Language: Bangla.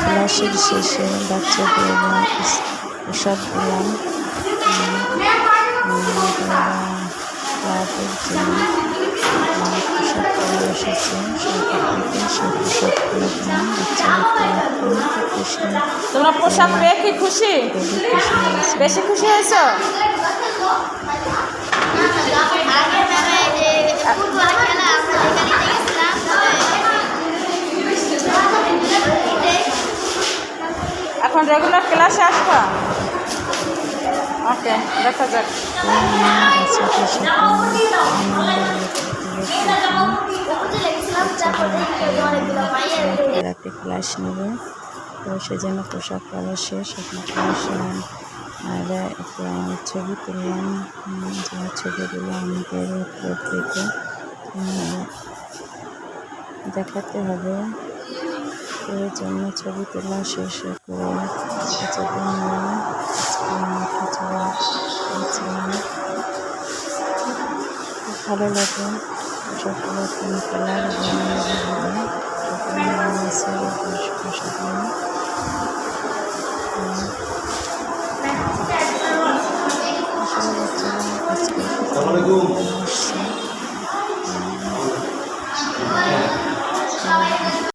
ক্লাসের শেষে বাচ্চাদের পোশাক দিলাম ক্লাবের জন্য পোশাক এসেছে খুশি তোমরা পোশাক পেয়ে কি খুশি? বেশি খুশি হয়েছো? এখন রেগুলার ক্লাসে আসবা? ওকে দেখা যাক। থেরাপি ক্লাস নেবে তো সেজন্য পোশাক পরা শেষ, এখন ক্লাসে আর একটা ছবি তুললাম। ছবিগুলো আমাদের দেখাতে হবে। এই জন্য ছবি তোলা শেষ করে ছবি খুব ভালো লাগে পোশাকগুলো কোন কালার হবে পোশাকগুলো আসলে